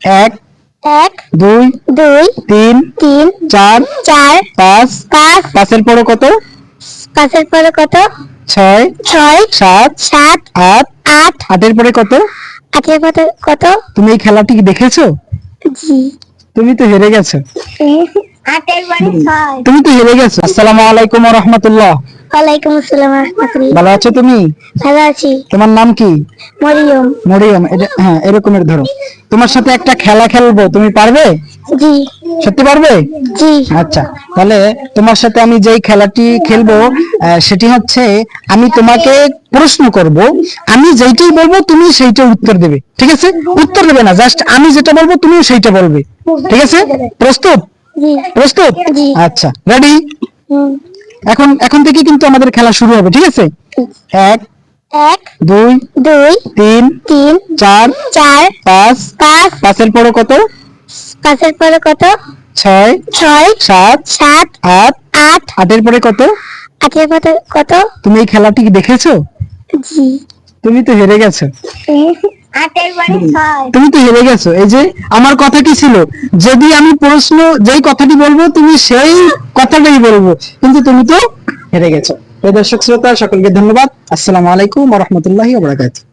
এক এক দুই দুই তিন তিন চার চার পাঁচ পাঁচ পাঁচের পরে কত? পাঁচের পরে কত? ছয় ছয় সাত সাত আট আট আটের পরে কত? আটের পরে কত? তুমি এই খেলাটি দেখেছ? জি। তুমি তো হেরে গেছো। তুমি তো হেরে গেছো। আসসালামু আলাইকুম রহমতুল্লাহ। ওয়ালাইকুম আসসালাম রহমতুল্লাহ। ভালো আছো তুমি? ভালো আছি। তোমার নাম কি? মরিয়ম। মরিয়ম হ্যাঁ এরকমের ধরো। তোমার সাথে একটা খেলা খেলব তুমি পারবে? জি। সত্যি পারবে? জি। আচ্ছা তাহলে তোমার সাথে আমি যেই খেলাটি খেলব সেটি হচ্ছে আমি তোমাকে প্রশ্ন করব আমি যেইটাই বলব তুমি সেইটা উত্তর দেবে। ঠিক আছে? উত্তর দেবে না জাস্ট আমি যেটা বলব তুমিও সেইটা বলবে। ঠিক আছে? প্রস্তুত? প্রস্তুত? আচ্ছা রেডি এখন এখন থেকে কিন্তু আমাদের খেলা শুরু হবে ঠিক আছে? এক এক দুই দুই তিন তিন চার চার পাঁচ পাঁচ পাঁচের পরে কত? পাঁচের পরে কত? ছয় ছয় সাত সাত আট আট আটের পরে কত? আটের পরে কত? তুমি এই খেলাটি কি দেখেছ? জি। তুমি তো হেরে গেছো। তুমি তো হেরে গেছো। এই যে আমার কথা কি ছিল যদি আমি প্রশ্ন যেই কথাটি বলব তুমি সেই কথাটাই বলব। কিন্তু তুমি তো হেরে গেছো। দর্শক শ্রোতা সকলকে ধন্যবাদ। আসসালামু আলাইকুম রহমতুল্লাহ বারাকাতুহু।